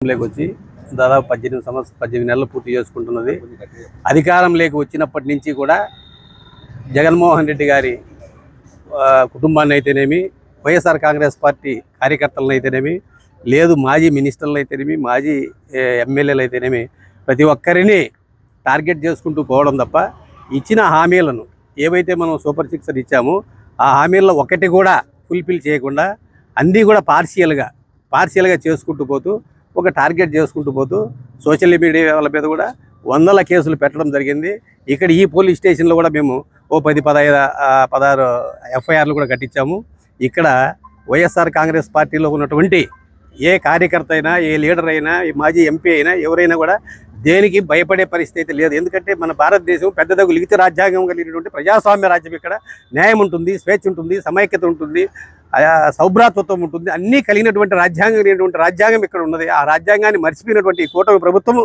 లేక వచ్చి దాదాపు పద్దెనిమిది సంవత్సరం పద్దెనిమిది నెలలు పూర్తి చేసుకుంటున్నది. అధికారం లేక వచ్చినప్పటి నుంచి కూడా జగన్మోహన్ రెడ్డి గారి కుటుంబాన్ని అయితేనేమి వైఎస్ఆర్ కాంగ్రెస్ పార్టీ కార్యకర్తలను అయితేనేమి లేదు మాజీ మినిస్టర్లు అయితేనేమి మాజీ ఎమ్మెల్యేలు అయితేనేమి ప్రతి ఒక్కరిని టార్గెట్ చేసుకుంటూ పోవడం తప్ప ఇచ్చిన హామీలను ఏవైతే మనం సూపర్ సిక్స్ ఇచ్చామో ఆ హామీల్లో ఒకటి కూడా ఫుల్ఫిల్ చేయకుండా అన్నీ కూడా పార్షియల్గా పార్షియల్గా చేసుకుంటూ పోతూ ఒక టార్గెట్ చేసుకుంటూ పోతూ సోషల్ మీడియా వాళ్ళ మీద కూడా వందల కేసులు పెట్టడం జరిగింది. ఇక్కడ ఈ పోలీస్ స్టేషన్లో కూడా మేము ఓ పది పదహైదు పదహారు ఎఫ్ఐఆర్లు కూడా కట్టించాము. ఇక్కడ వైఎస్ఆర్ కాంగ్రెస్ పార్టీలో ఉన్నటువంటి ఏ కార్యకర్త అయినా ఏ లీడర్ అయినా ఏ మాజీ ఎంపీ అయినా ఎవరైనా కూడా దేనికి భయపడే పరిస్థితి అయితే లేదు. ఎందుకంటే మన భారతదేశం పెద్దదగు లిఖిత రాజ్యాంగం కలిగినటువంటి ప్రజాస్వామ్య రాజ్యం ఇక్కడ. న్యాయం ఉంటుంది స్వేచ్ఛ ఉంటుంది సమైక్యత ఉంటుంది. సౌభ్రాతత్వం ఉంటుంది. అన్నీ కలిగినటువంటి రాజ్యాంగం లేనటువంటి రాజ్యాంగం ఇక్కడ ఉన్నది. ఆ రాజ్యాంగాన్ని మర్చిపోయినటువంటి ఈ కూటమి ప్రభుత్వము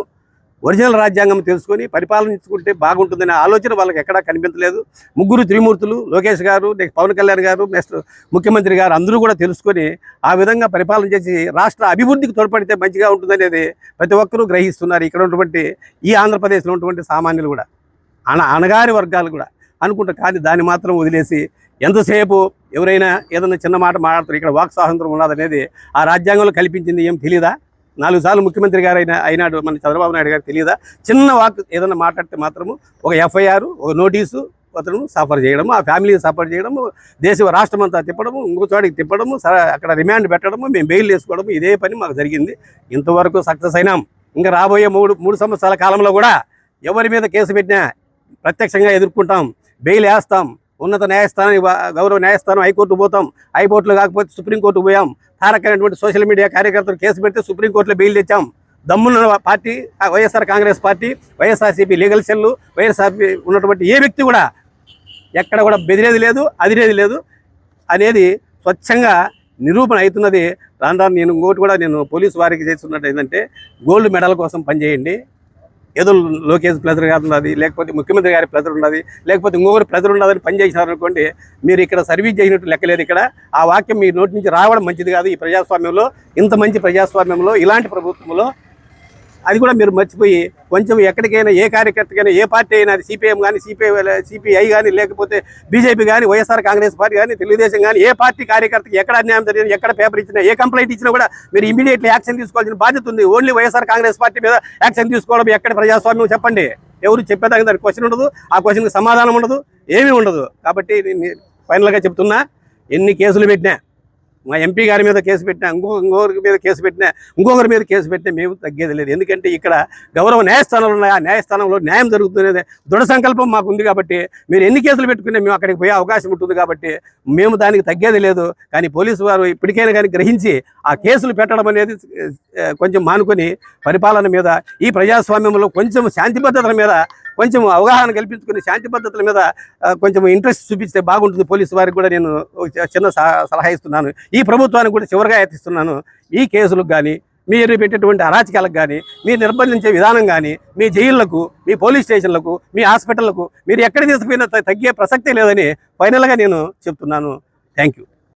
ఒరిజినల్ రాజ్యాంగం తెలుసుకొని పరిపాలించుకుంటే బాగుంటుందనే ఆలోచన వాళ్ళకి ఎక్కడా కనిపించలేదు. ముగ్గురు త్రిమూర్తులు లోకేష్ గారు నెక్స్ట్ పవన్ కళ్యాణ్ గారు నెక్స్ట్ ముఖ్యమంత్రి గారు అందరూ కూడా తెలుసుకొని ఆ విధంగా పరిపాలన చేసి రాష్ట్ర అభివృద్ధికి తోడ్పడితే మంచిగా ఉంటుందనేది ప్రతి ఒక్కరూ గ్రహిస్తున్నారు. ఇక్కడ ఉన్నటువంటి ఈ ఆంధ్రప్రదేశ్లో ఉన్నటువంటి సామాన్యులు కూడా. అన అనగారి వర్గాలు కూడా అనుకుంటారు కానీ దాన్ని మాత్రం వదిలేసి ఎంతసేపు ఎవరైనా ఏదైనా చిన్న మాట మాట్లాడుతారు ఇక్కడ వాక్ స్వాతంత్రం ఉన్నదనేది ఆ రాజ్యాంగంలో కల్పించింది ఏం తెలియదా నాలుగు సార్లు ముఖ్యమంత్రి గారు అయినా అయినాడు మన చంద్రబాబు నాయుడు గారు తెలియదా చిన్న వాక్ ఏదైనా మాట్లాడితే మాత్రము ఒక ఎఫ్ఐఆర్ ఒక నోటీసు అతను సఫర్ చేయడము ఆ ఫ్యామిలీని సఫర్ చేయడము దేశ రాష్ట్రం అంతా తిప్పడము ఇంకో చోటికి తిప్పడము స- అక్కడ రిమాండ్ పెట్టడము మేము బెయిల్ వేసుకోవడము ఇదే పని మాకు జరిగింది. ఇంతవరకు సక్సెస్ అయినాం. ఇంకా రాబోయే మూడు మూడు సంవత్సరాల కాలంలో కూడా ఎవరి మీద కేసు పెట్టినా ప్రత్యక్షంగా ఎదుర్కొంటాం బెయిల్ వేస్తాం. ఉన్నత న్యాయస్థానం గౌరవ న్యాయస్థానం హైకోర్టు పోతాం. హైకోర్టులో కాకపోతే సుప్రీంకోర్టు పోయాం. తారకైనటువంటి సోషల్ మీడియా కార్యకర్తలు కేసు పెడితే సుప్రీంకోర్టులో బెయిల్ తెచ్చాం. దమ్మున్న పార్టీ ఆ YSR Congress Party YSRCP legal cell YSRP ఉన్నటువంటి ఏ వ్యక్తి కూడా ఎక్కడ కూడా బెదిరేది లేదు అదిరేది లేదు. అనేది స్వచ్ఛంగా నిరూపణ అవుతున్నది. రాను రాను నేను ఇంకోటి కూడా నేను పోలీసు వారికి చేస్తున్నట్టు ఏంటంటే గోల్డ్ మెడల్ కోసం పనిచేయండి. ఏదో లోకేష్ ప్లెజర్ గారు ఉన్నది లేకపోతే ముఖ్యమంత్రి గారి ప్లెజర్ ఉన్నది లేకపోతే ఇంకొకరు ప్లెజర్ ఉన్నదని పనిచేసినారనుకోండి అనుకోండి మీరు ఇక్కడ సర్వీస్ చేసినట్టు లెక్కలేదు ఇక్కడ. ఆ వాక్యం మీ నోటి నుంచి రావడం మంచిది కాదు. ఈ ప్రజాస్వామ్యంలో ఇంత మంచి ప్రజాస్వామ్యంలో ఇలాంటి ప్రభుత్వంలో అది కూడా మీరు మర్చిపోయి కొంచెం ఎక్కడికైనా ఏ కార్యకర్తకైనా ఏ పార్టీ అయినా అది సిపిఎం కానీ సిపిఐ సిపిఐ కానీ లేకపోతే బీజేపీ కానీ వైఎస్ఆర్ కాంగ్రెస్ పార్టీ కానీ తెలుగుదేశం కానీ ఏ పార్టీ కార్యకర్తకి ఎక్కడ అన్యాయం జరిగింది ఎక్కడ పేపర్ ఇచ్చినా ఏ కంప్లైంట్ ఇచ్చినా కూడా మీరు ఇమీడియట్లీ యాక్షన్ తీసుకోవాల్సిన బాధ్యత ఉంది. ఓన్లీ వైఎస్ఆర్ కాంగ్రెస్ పార్టీ మీద యాక్షన్ తీసుకోవడం ఎక్కడ ప్రజాస్వామ్యం చెప్పండి. ఎవరు చెప్పేదానికి దానికి క్వశ్చన్ ఉండదు. ఆ క్వశ్చన్కి సమాధానం ఉండదు. ఏమీ ఉండదు. కాబట్టి నేను ఫైనల్గా చెప్తున్నా ఎన్ని కేసులు పెట్టినా మా ఎంపీ గారి మీద కేసు పెట్టినా ఇంకో ఇంకొకరి మీద కేసు పెట్టినా ఇంకొకరి మీద కేసు పెట్టినా మేము తగ్గేది లేదు. ఎందుకంటే ఇక్కడ గౌరవ న్యాయస్థానాలు ఉన్నాయి. ఆ న్యాయస్థానంలో న్యాయం జరుగుతున్నది దృఢ సంకల్పం మాకు ఉంది కాబట్టి మీరు ఎన్ని కేసులు పెట్టుకున్నా మేము అక్కడికి పోయే అవకాశం ఉంటుంది కాబట్టి మేము దానికి తగ్గేది లేదు. కానీ పోలీసు వారు ఇప్పటికైనా కానీ గ్రహించి ఆ కేసులు పెట్టడం అనేది కొంచెం మానుకొని పరిపాలన మీద ఈ ప్రజాస్వామ్యంలో కొంచెం శాంతి భద్రతల మీద కొంచెం అవగాహన కల్పించుకుని శాంతి పద్ధతుల మీద కొంచెం ఇంట్రెస్ట్ చూపిస్తే బాగుంటుంది. పోలీసు వారికి కూడా నేను చిన్న సహ- సలహా ఇస్తున్నాను. ఈ ప్రభుత్వానికి కూడా చివరిగా ఎత్తిస్తున్నాను. ఈ కేసులకు కానీ మీరు పెట్టేటువంటి అరాచకాలకు కానీ మీరు నిర్బంధించే విధానం కానీ మీ జైళ్ళకు మీ పోలీస్ స్టేషన్లకు మీ హాస్పిటళ్ళకు మీరు ఎక్కడ తీసుకుపోయినా తగ్గే ప్రసక్తే లేదని ఫైనల్గా నేను చెప్తున్నాను. Thank you